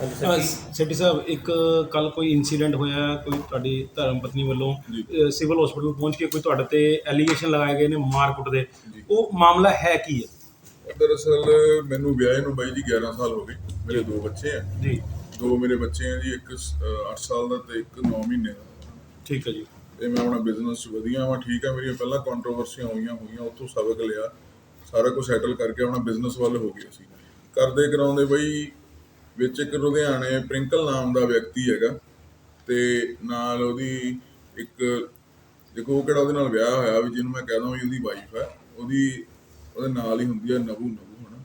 ਸੈਟੀ ਸਾਹਿਬ ਇੱਕ ਕੱਲ ਕੋਈ ਇਨਸੀਡੈਂਟ ਹੋਇਆ ਕੋਈ ਤੁਹਾਡੀ ਧਰਮ ਪਤਨੀ ਵੱਲੋਂ ਸਿਵਲ ਹਸਪੀਟਲ ਪਹੁੰਚ ਕੇ ਕੋਈ ਤੁਹਾਡੇ ਤੇ ਐਲੀਗੇਸ਼ਨ ਲਗਾਏ ਗਏ ਨੇ ਮਾਰਕੁੱਟ ਦੇ। ਉਹ ਮਾਮਲਾ ਹੈ ਕੀ ਹੈ? ਦਰਅਸਲ ਮੈਨੂੰ ਵਿਆਹੇ ਨੂੰ ਬਾਈ ਜੀ 11 ਸਾਲ ਹੋ ਗਏ। ਮੇਰੇ ਦੋ ਬੱਚੇ ਆ। ਜੀ। ਦੋ ਮੇਰੇ ਬੱਚੇ ਆ ਜੀ ਇੱਕ 8 ਸਾਲ ਦਾ ਤੇ ਇੱਕ 9 ਮਹੀਨੇ ਦਾ। ਠੀਕ ਹੈ ਜੀ। ਤੇ ਮੈਂ ਆਪਣਾ ਬਿਜ਼ਨਸ 'ਚ ਵਧੀਆ ਵਾਂ ਠੀਕ ਆ। ਮੇਰੀਆਂ ਪਹਿਲਾਂ ਕੰਟਰੋਵਰਸੀਆਂ ਹੋਈਆਂ ਹੋਈਆਂ ਉੱਥੋਂ ਸਬਕ ਲਿਆ। ਸਾਰਾ ਕੁਝ ਸੈਟਲ ਕਰਕੇ ਆਪਣਾ ਬਿਜ਼ਨਸ ਵੱਲ ਹੋ ਗਏ ਸੀ। ਕਰਦੇ ਕਰਾਉਂਦੇ ਬਈ ਵਿੱਚ ਇੱਕ ਲੁਧਿਆਣੇ ਪ੍ਰਿੰਕਲ ਨਾਮ ਦਾ ਵਿਅਕਤੀ ਹੈਗਾ ਤੇ ਨਾਲ ਉਹਦੀ ਇੱਕ, ਦੇਖੋ ਉਹ ਕਿਹੜਾ ਉਹਦੇ ਨਾਲ ਵਿਆਹ ਹੋਇਆ ਵੀ ਜਿਹਨੂੰ ਮੈਂ ਕਹਿ ਦਾਂ ਵੀ ਉਹਦੀ ਵਾਈਫ ਹੈ, ਉਹਦੀ, ਉਹਦੇ ਨਾਲ ਹੀ ਹੁੰਦੀ ਹੈ ਨਵੂ ਨਵੂ, ਹਨਾ।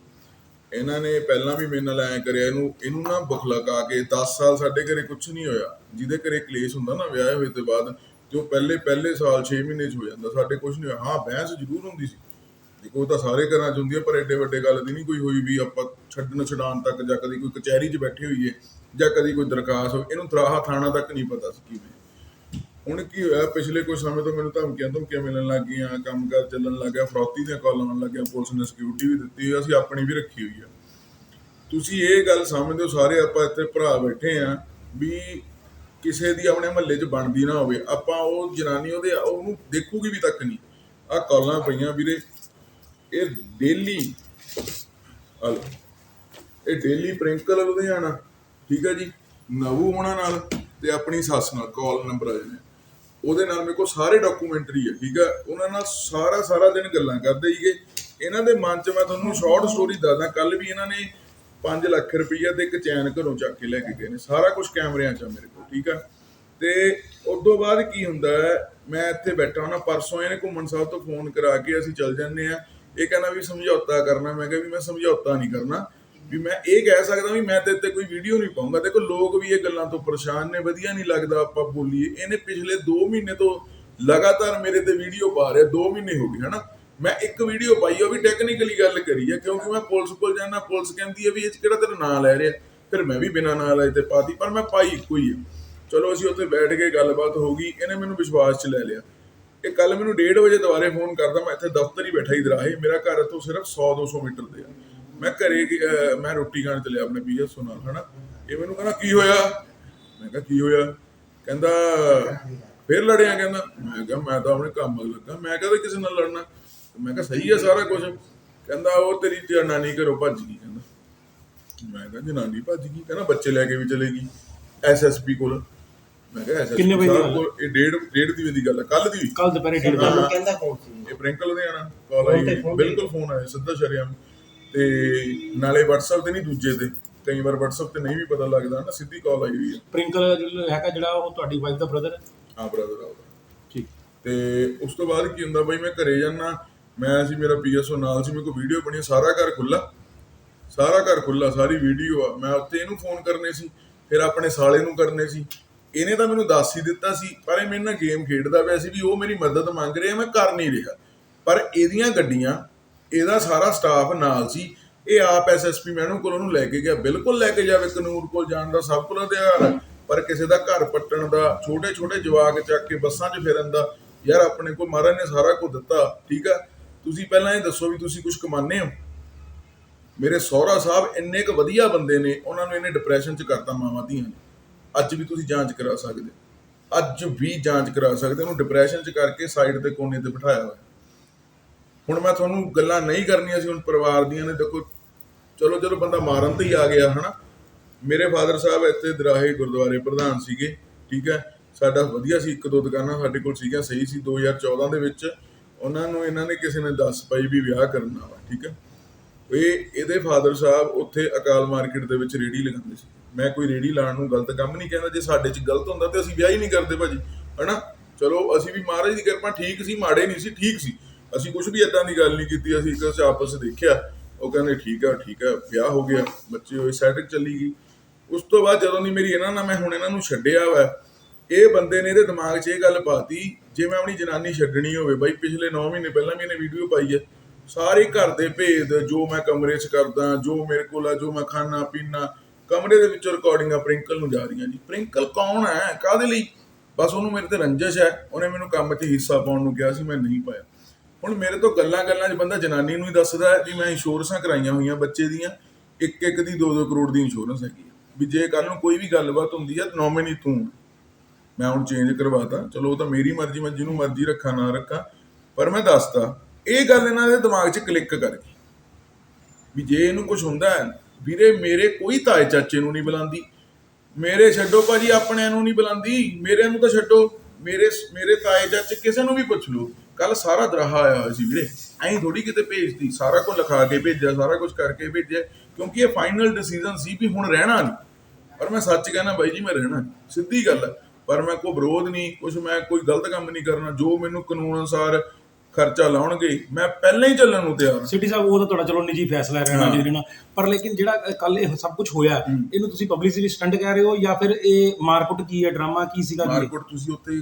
ਇਹਨਾਂ ਨੇ ਪਹਿਲਾਂ ਵੀ ਮੇਰੇ ਨਾਲ ਐ ਕਰਿਆ, ਇਹਨੂੰ ਇਹਨੂੰ ਨਾ ਬਖਲਕਾ ਕੇ 10 ਸਾਲ ਸਾਡੇ ਘਰੇ ਕੁਝ ਨਹੀਂ ਹੋਇਆ, ਜਿਹਦੇ ਘਰੇ ਕਲੇਸ਼ ਹੁੰਦਾ ਨਾ ਵਿਆਹ ਹੋਏ ਤੋਂ ਬਾਅਦ, ਜੋ ਪਹਿਲੇ ਪਹਿਲੇ ਸਾਲ 6 ਮਹੀਨੇ ਚ ਹੋ ਜਾਂਦਾ, ਸਾਡੇ ਕੁਝ ਨਹੀਂ ਹੋਇਆ। ਹਾਂ, ਬਹਿਸ ਜ਼ਰੂਰ ਹੁੰਦੀ ਸੀ। ਉਹ ਤਾਂ ਸਾਰੇ ਘਰਾਂ ਚ ਹੁੰਦੀ ਹੈ ਪਰ ਐਡੇ ਵੱਡੇ ਗੱਲ ਦੀ ਨਹੀਂ ਕੋਈ ਹੋਈ ਵੀ ਆਪਾਂ ਛੱਡਣ ਛਡਾਉਣ ਤੱਕ ਜਾਂ ਕਦੀ ਕੋਈ ਕਚਹਿਰੀ 'ਚ ਬੈਠੇ ਹੋਈਏ ਜਾਂ ਕਦੀ ਕੋਈ ਦਰਖਾਸਤ ਹੋਵੇ ਇਹਨੂੰ ਤਰਾਹਾ ਥਾਣਾ ਤੱਕ ਨਹੀਂ ਪਤਾ ਸੀ ਕਿਵੇਂ। ਹੁਣ ਕੀ ਹੋਇਆ ਪਿਛਲੇ ਕੁਝ ਸਮੇਂ ਤੋਂ ਮੈਨੂੰ ਧਮਕੀਆਂ ਧਮਕੀਆਂ ਮਿਲਣ ਲੱਗ ਗਈਆਂ ਕੰਮਕਾਰ ਚੱਲਣ ਲੱਗ ਗਿਆ ਫਰੌਤੀ ਦੀਆਂ ਕਾਲਾਂ ਆਉਣ ਲੱਗੀਆਂ ਪੁਲਿਸ ਨੇ ਸਿਕਿਉਰਿਟੀ ਵੀ ਦਿੱਤੀ ਹੋਈ, ਅਸੀਂ ਆਪਣੀ ਵੀ ਰੱਖੀ ਹੋਈ ਆ। ਤੁਸੀਂ ਇਹ ਗੱਲ ਸਮਝਦੇ ਹੋ ਸਾਰੇ ਆਪਾਂ ਇੱਥੇ ਭਰਾ ਬੈਠੇ ਆ ਵੀ ਕਿਸੇ ਦੀ ਆਪਣੇ ਮਹੱਲੇ 'ਚ ਬਣਦੀ ਨਾ ਹੋਵੇ ਆਪਾਂ ਉਹ ਜਨਾਨੀ ਉਹਦੇ ਉਹਨੂੰ ਦੇਖੂਗੀ ਵੀ ਤੱਕ ਨਹੀਂ ਆ ਕਾਲਾਂ ਪਈਆਂ ਵੀਰੇ ਇਹ ਡੇਲੀ ਹਲੋ, ਇਹ ਡੇਲੀ ਪ੍ਰਿੰਕਲ ਲੁਧਿਆਣਾ ਠੀਕ ਹੈ ਜੀ? ਨਵੂ ਹੋਣਾ ਨਾਲ ਤੇ ਆਪਣੀ ਸੱਸ ਨਾਲ ਕਾਲ ਨੰਬਰ ਆ ਜਾਂਦੇ ਉਹਦੇ ਨਾਲ ਮੇਰੇ ਕੋਲ ਸਾਰੇ ਡਾਕੂਮੈਂਟਰੀ ਹੈ ਠੀਕ ਹੈ ਉਹਨਾਂ ਨਾਲ ਸਾਰਾ ਸਾਰਾ ਦਿਨ ਗੱਲਾਂ ਕਰਦੇ ਹੀਗੇ ਇਹਨਾਂ ਦੇ ਮਨ 'ਚ ਮੈਂ ਤੁਹਾਨੂੰ ਸ਼ਾਰਟ ਸਟੋਰੀ ਦੱਸਦਾ ਕੱਲ ਵੀ ਇਹਨਾਂ ਨੇ 5 ਲੱਖ ਰੁਪਈਆ ਤੇ ਇੱਕ ਚੈਨ ਘਰੋਂ ਚੱਕ ਕੇ ਲੈ ਕੇ ਗਏ ਨੇ। ਸਾਰਾ ਕੁਝ ਕੈਮਰਿਆਂ 'ਚ ਆ ਮੇਰੇ ਕੋਲ, ਠੀਕ ਆ? ਤੇ ਉਸ ਤੋਂ ਬਾਅਦ ਕੀ ਹੁੰਦਾ ਹੈ, ਮੈਂ ਇੱਥੇ ਬੈਠਾ ਹਾਂ ਪਰਸੋਂ ਇਹਨੇ ਘੁੰਮਣ ਸਾਹਿਬ ਤੋਂ ਫੋਨ ਕਰਾ ਕੇ ਅਸੀਂ ਚੱਲ ਜਾਂਦੇ ਆ ਇਹ ਕਹਿੰਦਾ ਵੀ ਸਮਝੌਤਾ ਕਰਨਾ, ਮੈਂ ਕਿਹਾ ਵੀ ਮੈਂ ਸਮਝੌਤਾ ਨਹੀਂ ਕਰਨਾ। ਵੀ ਮੈਂ ਇਹ ਕਹਿ ਸਕਦਾ ਵੀ ਮੈਂ ਤੇ ਤੇ ਕੋਈ ਵੀਡੀਓ ਨਹੀਂ ਪਾਉਂਗਾ। ਦੇਖੋ, ਲੋਕ ਵੀ ਇਹ ਗੱਲਾਂ ਤੋਂ ਪਰੇਸ਼ਾਨ ਨੇ, ਵਧੀਆ ਨਹੀਂ ਲੱਗਦਾ ਆਪਾਂ ਬੋਲੀਏ। ਇਹਨੇ ਪਿਛਲੇ 2 ਮਹੀਨੇ ਤੋਂ ਲਗਾਤਾਰ ਮੇਰੇ ਤੇ ਵੀਡੀਓ ਪਾ ਰਿਹਾ 2 ਮਹੀਨੇ ਹੋ ਗਏ, ਹਨਾ? ਮੈਂ ਇੱਕ ਵੀਡੀਓ ਪਾਈ ਉਹ ਵੀ ਟੈਕਨੀਕਲੀ ਗੱਲ ਕਰੀ ਹੈ ਕਿਉਂਕਿ ਮੈਂ ਪੁਲਿਸ ਕੋਲ ਜਾਣਾ ਪੁਲਿਸ ਕਹਿੰਦੀ ਹੈ ਵੀ ਇਹ 'ਚ ਕਿਹੜਾ ਤੇਰਾ ਨਾਂ ਲੈ ਰਿਹਾ? ਫਿਰ ਮੈਂ ਵੀ ਬਿਨਾਂ ਨਾਂ ਲਾਏ ਤੇ ਪਾਤੀ, ਪਰ ਮੈਂ ਪਾਈ ਇੱਕੋ ਹੀ ਹੈ ਚਲੋ, ਅਸੀਂ ਉੱਥੇ ਬੈਠ ਕੇ ਗੱਲਬਾਤ ਹੋ ਗਈ, ਇਹਨੇ ਮੈਨੂੰ ਵਿਸ਼ਵਾਸ 'ਚ ਲੈ ਲਿਆ। ਇਹ ਕੱਲ ਮੈਨੂੰ 1:30 ਵਜੇ ਦੁਬਾਰੇ ਫੋਨ ਕਰਦਾ, ਮੈਂ ਇੱਥੇ ਦਫ਼ਤਰ ਹੀ ਬੈਠਾ ਹੀ ਦਰਾਹੇ ਮੇਰਾ ਘਰ ਤੋਂ ਸਿਰਫ 100 200 ਮੀਟਰ ਤੇ ਆ। ਮੈਂ ਘਰੇ ਮੈਂ ਰੋਟੀ ਖਾਣ ਚੱਲਿਆ ਆਪਣੇ ਪੀਐਸ ਨਾਲ, ਹਨਾ? ਇਹ ਮੈਨੂੰ ਕਹਿੰਦਾ, ਕੀ ਹੋਇਆ? ਮੈਂ ਕਿਹਾ, ਕੀ ਹੋਇਆ? ਕਹਿੰਦਾ, ਫੇਰ ਲੜਿਆ। ਕਹਿੰਦਾ, ਮੈਂ ਕਿਹਾ, ਮੈਂ ਤਾਂ ਆਪਣੇ ਕੰਮ ਵੱਲ ਲੱਗਾ। ਮੈਂ ਕਹਿੰਦਾ ਕਿਸੇ ਨਾਲ ਲੜਨਾ? ਮੈਂ ਕਿਹਾ, ਸਹੀ ਹੈ ਸਾਰਾ ਕੁਝ ਕਹਿੰਦਾ, ਉਹ ਤੇਰੀ ਜਨਾਨੀ ਘਰੋਂ ਭੱਜ ਗਈ। ਕਹਿੰਦਾ, ਮੈਂ ਕਿਹਾ, ਜਨਾਨੀ ਭੱਜ ਗਈ? ਕਹਿੰਦਾ, ਬੱਚੇ ਲੈ ਕੇ ਵੀ ਚਲੇ ਚਲੇਗੀ ਐਸਐਸਪੀ ਕੋਲ। ਮੈਂ ਕਿਹਾ ਐਸਐਸਪੀ ਕਿੰਨੇ ਵਜੇ ਦੀ ਗੱਲ ਹੈ? ਕੋਲ ਇਹ ਡੇਢ ਡੇਢ ਦੀ ਵਜੇ ਦੀ ਗੱਲ ਹੈ ਕੱਲ ਦੀ। ਕੱਲ ਦੁਪਹਿਰੇ ਡੇਢ ਵਜੇ। ਤੁਹਾਨੂੰ ਕਹਿੰਦਾ ਕੌਣ ਸੀ? ਇਹ ਪ੍ਰਿੰਕਲ ਦੇ ਆਣਾ ਕਾਲ ਆਈ। ਤੇ phone? ਬਿਲਕੁਲ ਫੋਨ ਆਇਆ ਸਿੱਧਾ ਸ਼ਰਿਆਮ। ਤੇ ਨਾਲੇ WhatsApp ਤੇ ਨਹੀਂ ਦੂਜੇ ਤੇ। ਕਈ ਵਾਰ WhatsApp ਤੇ ਨਹੀਂ ਵੀ ਪਤਾ ਲੱਗਦਾ ਨਾ ਸਿੱਧੀ ਕਾਲ ਆਈ ਹੋਈ ਹੈ ਪ੍ਰਿੰਕਲ ਜਿਹੜਾ ਹੈਗਾ ਜਿਹੜਾ ਉਹ ਤੁਹਾਡੀ ਵਾਈਫ ਦਾ ਬ੍ਰਦਰ ਹੈ? ਹਾਂ ਬ੍ਰਦਰ ਆਉਦਾ ਠੀਕ। ਤੇ ਉਸ ਤੋਂ ਬਾਅਦ ਕੀ ਹੁੰਦਾ ਬਈ ਮੈਂ ਘਰੇ ਜਾਣਾ ਮੈਂ ਸੀ ਮੇਰਾ ਪੀਐਸਓ ਨਾਲ ਸੀ ਮੇਰੇ ਕੋਲ ਵੀਡੀਓ ਬਣੀ ਸਾਰਾ ਘਰ ਖੁੱਲਾ ਸਾਰਾ ਘਰ ਖੁੱਲਾ ਸਾਰੀ ਵੀਡੀਓ ਆ। ਮੈਂ ਉੱਤੇ ਇਹਨੂੰ ਫੋਨ ਕਰਨੇ ਸੀ ਫਿਰ ਆਪਣੇ ਸਾਲੇ ਨੂੰ ਕਰਨੇ ਸੀ। ਇਹਨੇ ਤਾਂ ਮੈਨੂੰ ਦੱਸ ਹੀ ਦਿੱਤਾ ਸੀ, ਪਰ ਇਹ ਮੇਰੇ ਨਾਲ ਗੇਮ ਖੇਡਦਾ ਪਿਆ ਸੀ ਵੀ ਉਹ ਮੇਰੀ ਮਦਦ ਮੰਗ ਰਿਹਾ, ਮੈਂ ਕਰ ਨਹੀਂ ਰਿਹਾ। ਪਰ ਇਹਦੀਆਂ ਗੱਡੀਆਂ, ਇਹਦਾ ਸਾਰਾ ਸਟਾਫ ਨਾਲ ਸੀ। ਇਹ ਆਪ ਐਸਐਸਪੀ ਮੈਡਮ ਕੋਲ ਉਹਨੂੰ ਲੈ ਕੇ ਗਿਆ, ਬਿਲਕੁਲ ਲੈ ਕੇ ਜਾਵੇ, ਕਾਨੂੰਨ ਕੋਲ ਜਾਣ ਦਾ ਸਭ ਕੋਲ ਅਧਿਕਾਰ ਹੈ। ਪਰ ਕਿਸੇ ਦਾ ਘਰ ਪੱਟਣ ਦਾ ਛੋਟੇ ਛੋਟੇ ਜਵਾਕ ਚੱਕ ਕੇ ਬੱਸਾਂ 'ਚ ਫਿਰਨ ਦਾ, ਯਾਰ ਆਪਣੇ ਕੋਲ ਮਹਾਰਾਜ ਨੇ ਸਾਰਾ ਕੁਝ ਦਿੱਤਾ, ਠੀਕ ਆ ਤੁਸੀਂ ਪਹਿਲਾਂ ਇਹ ਦੱਸੋ ਵੀ ਤੁਸੀਂ ਕੁਝ ਕਮਾਉਂਦੇ ਹੋ? ਮੇਰੇ ਸਹੁਰਾ ਸਾਹਿਬ ਇੰਨੇ ਕੁ ਵਧੀਆ ਬੰਦੇ ਨੇ, ਉਹਨਾਂ ਨੂੰ ਇਹਨੇ ਡਿਪਰੈਸ਼ਨ 'ਚ ਕਰਤਾ ਮਾਵਾਂ ਧੀਆਂ ਨੇ। ਅੱਜ ਵੀ ਤੁਸੀਂ ਜਾਂਚ ਕਰਾ ਸਕਦੇ। ਹੋ। ਅੱਜ ਵੀ ਜਾਂਚ ਕਰਾ ਸਕਦੇ। ਉਹਨੂੰ ਡਿਪਰੈਸ਼ਨ 'ਚ ਕਰਕੇ ਸਾਈਡ ਤੇ ਕੋਨੇ ਤੇ ਬਿਠਾਇਆ ਹੋਇਆ। ਹੁਣ ਮੈਂ ਤੁਹਾਨੂੰ ਗੱਲਾਂ ਨਹੀਂ ਕਰਨੀਆਂ ਸੀ, ਹੁਣ ਪਰਿਵਾਰ ਦੀਆਂ ਨੇ। ਦੇਖੋ, ਚਲੋ, ਜਦੋਂ ਬੰਦਾ ਮਾਰਨ ਤੇ ਹੀ ਆ ਗਿਆ, ਹਨਾ। ਮੇਰੇ ਫਾਦਰ ਸਾਹਿਬ ਇੱਥੇ ਦਰਾਹੇ ਗੁਰਦੁਆਰੇ ਪ੍ਰਧਾਨ ਸੀਗੇ, ਠੀਕ ਹੈ। ਸਾਡਾ ਵਧੀਆ ਸੀ, ਇੱਕ ਦੋ ਦੁਕਾਨਾਂ ਸਾਡੇ ਕੋਲ ਸੀਗੀਆਂ, ਸਹੀ ਸੀ। 2014 ਦੇ ਵਿੱਚ ਉਹਨਾਂ ਨੂੰ ਇਹਨਾਂ ਨੇ ਕਿਸੇ ਨੇ ਦੱਸ ਪਾਈ ਵੀ ਵਿਆਹ ਕਰਨਾ ਵਾ, ਠੀਕ ਹੈ। ਇਹ, ਇਹਦੇ ਫਾਦਰ ਸਾਹਿਬ ਉੱਥੇ ਅਕਾਲ ਮਾਰਕੀਟ ਦੇ ਵਿੱਚ ਰੇੜੀ ਲਗਾਉਂਦੇ ਸੀ। ਮੈਂ ਕੋਈ ਰੇੜੀ ਲਾਉਣ ਨੂੰ ਗਲਤ ਕੰਮ ਨਹੀਂ ਕਹਿੰਦਾ, ਜੇ ਸਾਡੇ 'ਚ ਗਲਤ ਹੁੰਦਾ ਤੇ ਅਸੀਂ ਵਿਆਹ ਹੀ ਨਹੀਂ ਕਰਦੇ ਭਾਜੀ, ਹਨਾ? ਚਲੋ, ਅਸੀਂ ਵੀ ਮਹਾਰਾਜ ਦੀ ਕਿਰਪਾ, ਠੀਕ ਸੀ, ਮਾੜੇ ਨਹੀਂ ਸੀ, ਠੀਕ ਸੀ। ਅਸੀਂ ਕੁਝ ਵੀ ਇਦਾਂ ਦੀ ਗੱਲ ਨਹੀਂ ਕੀਤੀ, ਅਸੀਂ ਇੱਕ ਆਪਸ ਦੇਖਿਆ। ਉਹ ਕਹਿੰਦੇ, ਠੀਕ ਆ ਠੀਕ ਆ, ਵਿਆਹ ਹੋ ਗਿਆ, ਬੱਚੇ ਹੋਏ ਸੈਟਿੰਗ ਚੱਲੀ ਗਈ। ਉਸ ਤੋਂ ਬਾਅਦ ਜਦੋਂ ਦੀ ਮੇਰੀ ਇਹਨਾਂ ਨਾਲ, ਮੈਂ ਹੁਣ ਇਹਨਾਂ ਨੂੰ ਛੱਡਿਆ ਵਾ, ਇਹ ਬੰਦੇ ਨੇ ਇਹਦੇ ਦਿਮਾਗ 'ਚ ਇਹ ਗੱਲ ਪਾਤੀ, ਜੇ ਮੈਂ ਆਪਣੀ ਜਨਾਨੀ ਛੱਡਣੀ ਹੋਵੇ, ਬਾਈ, ਪਿਛਲੇ 9 ਮਹੀਨੇ ਪਹਿਲਾਂ ਵੀ ਇਹਨੇ ਵੀਡੀਓ ਪਾਈ ਹੈ ਸਾਰੇ ਘਰ ਦੇ ਭੇਦ, ਜੋ ਮੈਂ ਕਮਰੇ 'ਚ ਕਰਦਾ, ਜੋ ਮੇਰੇ ਕੋਲ ਆ, ਜੋ ਮੈਂ ਖਾਣਾ, ਪੀਣਾ ਕਮਰੇ ਦੇ ਵਿੱਚੋਂ ਰਿਕਾਰਡਿੰਗਾਂ ਪ੍ਰਿੰਕਲ ਨੂੰ ਜਾ ਰਹੀਆਂ ਜੀ। ਪ੍ਰਿੰਕਲ ਕੌਣ ਹੈ? ਕਾਹਦੇ ਲਈ? ਬਸ ਉਹਨੂੰ ਮੇਰੇ ਤੇ ਰੰਜਿਸ਼ ਹੈ। ਉਹਨੇ ਮੈਨੂੰ ਕੰਮ 'ਚ ਹਿੱਸਾ ਪਾਉਣ ਨੂੰ ਕਿਹਾ ਸੀ, ਮੈਂ ਨਹੀਂ ਪਾਇਆ। ਹੁਣ ਮੇਰੇ ਤੋਂ ਗੱਲਾਂ ਗੱਲਾਂ 'ਚ ਬੰਦਾ ਜਨਾਨੀ ਨੂੰ ਹੀ ਦੱਸਦਾ ਹੈ ਵੀ ਮੈਂ ਇੰਸ਼ੋਰੈਂਸਾਂ ਕਰਾਈਆਂ ਹੋਈਆਂ ਬੱਚੇ ਦੀਆਂ। ਇੱਕ ਇੱਕ ਦੀ 2-2 ਕਰੋੜ ਦੀ ਇੰਸ਼ੋਰੈਂਸ ਹੈਗੀ ਹੈ ਵੀ ਜੇ ਕੱਲ ਨੂੰ ਕੋਈ ਵੀ ਗੱਲਬਾਤ ਹੁੰਦੀ ਹੈ ਨੋਮੀਨੀ ਤੂੰ। ਮੈਂ ਹੁਣ ਚੇਂਜ ਕਰਵਾਤਾ। ਚਲੋ, ਉਹ ਤਾਂ ਮੇਰੀ ਮਰਜ਼ੀ, ਮੈਂ ਜਿਹਨੂੰ ਮਰਜ਼ੀ ਰੱਖਾਂ, ਨਾ ਰੱਖਾਂ। ਪਰ ਮੈਂ ਦੱਸਤਾ, ਇਹ ਗੱਲ ਇਹਨਾਂ ਦੇ ਦਿਮਾਗ 'ਚ ਕਲਿੱਕ ਕਰ ਗਈ। ਵੀ ਜੇ ਇਹਨੂੰ ਕੁਝ ਹੁੰਦਾ ਹੈ ਵੀਰੇ, ਮੇਰੇ ਕੋਈ ਤਾਏ ਚਾਚੇ ਨੂੰ ਨਹੀਂ ਬੁਲਾਉਂਦੀ। ਮੇਰੇ ਛੱਡੋ ਭਾਜੀ, ਆਪਣਿਆਂ ਨੂੰ ਨਹੀਂ ਬੁਲਾਉਂਦੀ। ਮੇਰੇ ਨੂੰ ਤਾਂ ਛੱਡੋ। ਮੇਰੇ ਮੇਰੇ ਤਾਏ ਚਾਚੇ ਕਿਸੇ ਨੂੰ ਵੀ ਪੁੱਛ ਲਓ। ਕੱਲ ਸਾਰਾ ਦਰਾਹਾ ਆਇਆ ਹੋਇਆ ਸੀ ਵੀਰੇ। ਐਂ ਥੋੜੀ ਕਿਤੇ ਭੇਜਦੀ ਸਾਰਾ ਕੁਝ ਲਿਖਾ ਕੇ ਭੇਜਿਆ, ਸਾਰਾ ਕੁਝ ਕਰਕੇ ਭੇਜਿਆ। ਕਿਉਂਕਿ ਇਹ ਫਾਈਨਲ ਡਿਸੀਜਨ ਸੀ ਵੀ ਹੁਣ ਰਹਿਣਾ ਨਹੀਂ। ਪਰ ਮੈਂ ਸੱਚ ਕਹਿਣਾ ਬਾਈ ਜੀ, ਮੈਂ ਰਹਿਣਾ ਸਿੱਧੀ ਗੱਲ ਹੈ ਪਰ ਮੈਂ ਕੋਈ ਵਿਰੋਧ ਨਹੀਂ ਕੁਝ ਮੈਂ ਕੋਈ ਗਲਤ ਕੰਮ ਨਹੀਂ ਕਰਨਾ। ਜੋ ਮੈਨੂੰ ਕਾਨੂੰਨ ਅਨੁਸਾਰ ਖਰਚਾ ਲਾਉਣਗੇ ਮੈਂ ਪਹਿਲਾਂ ਹੀ ਚੱਲਣ ਨੂੰ ਤਿਆਰ ਹਾਂ। ਸਿਟੀ ਸਾਹਿਬ ਉਹ ਤਾਂ ਤੁਹਾਡਾ ਚਲੋ ਨਿੱਜੀ ਫੈਸਲਾ ਰਹਿਣਾ। ਨਹੀਂ ਰਹਿਣਾ ਪਰ ਲੇਕਿਨ ਜਿਹੜਾ ਕੱਲ ਇਹ ਸਭ ਕੁਝ ਹੋਇਆ ਇਹਨੂੰ ਤੁਸੀਂ ਪਬਲਿਸਿਟੀ ਸਟੰਟ ਕਹਿ ਰਹੇ ਹੋ ਜਾਂ ਫਿਰ ਇਹ ਮਾਰਕੁੱਟ ਕੀ ਹੈ ਡਰਾਮਾ ਕੀ ਸੀਗਾ ਮਾਰਕੀਟ ਤੁਸੀਂ ਉੱਥੇ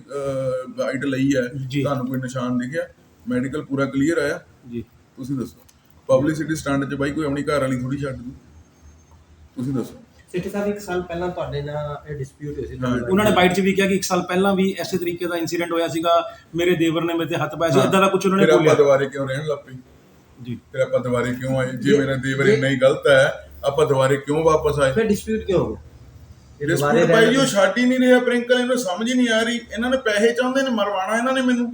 ਗਾਈਡ ਲਈ ਹੈ। ਜੀ। ਤੁਹਾਨੂੰ ਕੋਈ ਨਿਸ਼ਾਨ ਦਿਖਿਆ? ਮੈਡੀਕਲ ਪੂਰਾ ਕਲੀਅਰ ਆਇਆ? ਜੀ। ਤੁਸੀਂ ਦੱਸੋ। ਪਬਲਿਸਿਟੀ ਸਟੰਟ 'ਚ ਬਾਈ ਕੋਈ ਆਪਣੀ ਘਰ ਵਾਲੀ ਥੋੜੀ ਛੱਡ ਦੂ? ਤੁਸੀਂ ਦੱਸੋ। ਸਿੱਟੀ ਸਾਹਿਬ ਇੱਕ ਸਾਲ ਪਹਿਲਾਂ ਤੁਹਾਡੇ ਨਾਲ ਇਹ ਡਿਸਪਿਊਟ ਹੋਈ ਸੀ ਹਾਂ। ਉਹਨਾਂ ਨੇ ਬਾਈਟ 'ਚ ਵੀ ਕਿਹਾ ਕਿ ਇੱਕ ਸਾਲ ਪਹਿਲਾਂ ਵੀ ਐਸੇ ਤਰੀਕੇ ਦਾ ਇਨਸੀਡੈਂਟ ਹੋਇਆ ਸੀਗਾ ਮੇਰੇ ਦੇਵਰ ਨੇ ਮੇਰੇ ਤੇ ਹੱਥ ਪਾਇਆ ਸੀ ਇਦਾਂ ਦਾ ਕੁਝ ਉਹਨਾਂ ਨੇ ਫਿਰ ਆਪਾਂ ਬੋਲਿਆ ਦੁਬਾਰੇ ਕਿਉਂ ਰਹਿਣ ਲੱਗ ਜੀ। ਫਿਰ ਆਪਾਂ ਦੁਬਾਰੇ ਕਿਉਂ ਆਏ? ਜੇ ਮੇਰਾ ਦੇਵਰ ਇੰਨਾ ਹੀ ਗਲਤ ਹੈ ਆਪਾਂ ਦੁਬਾਰੇ ਕਿਉਂ ਵਾਪਸ ਆਏ? ਫਿਰ ਡਿਸਪਿਊਟ ਕਿਉਂ ਹੋ ਗਿਆ? ਰਿਸਪੌਂਡ ਭਾਈ ਉਹ ਛੱਡ ਹੀ ਨਹੀਂ ਰਿਹਾ ਪ੍ਰਿੰਕਲ ਇਹਨੂੰ ਸਮਝ ਹੀ ਨਹੀਂ ਆ ਰਹੀ। ਇਹਨਾਂ ਨੇ ਪੈਸੇ ਚਾਹੁੰਦੇ ਨੇ ਮਰਵਾਣਾ ਇਹਨਾਂ ਨੇ ਮੈਨੂੰ।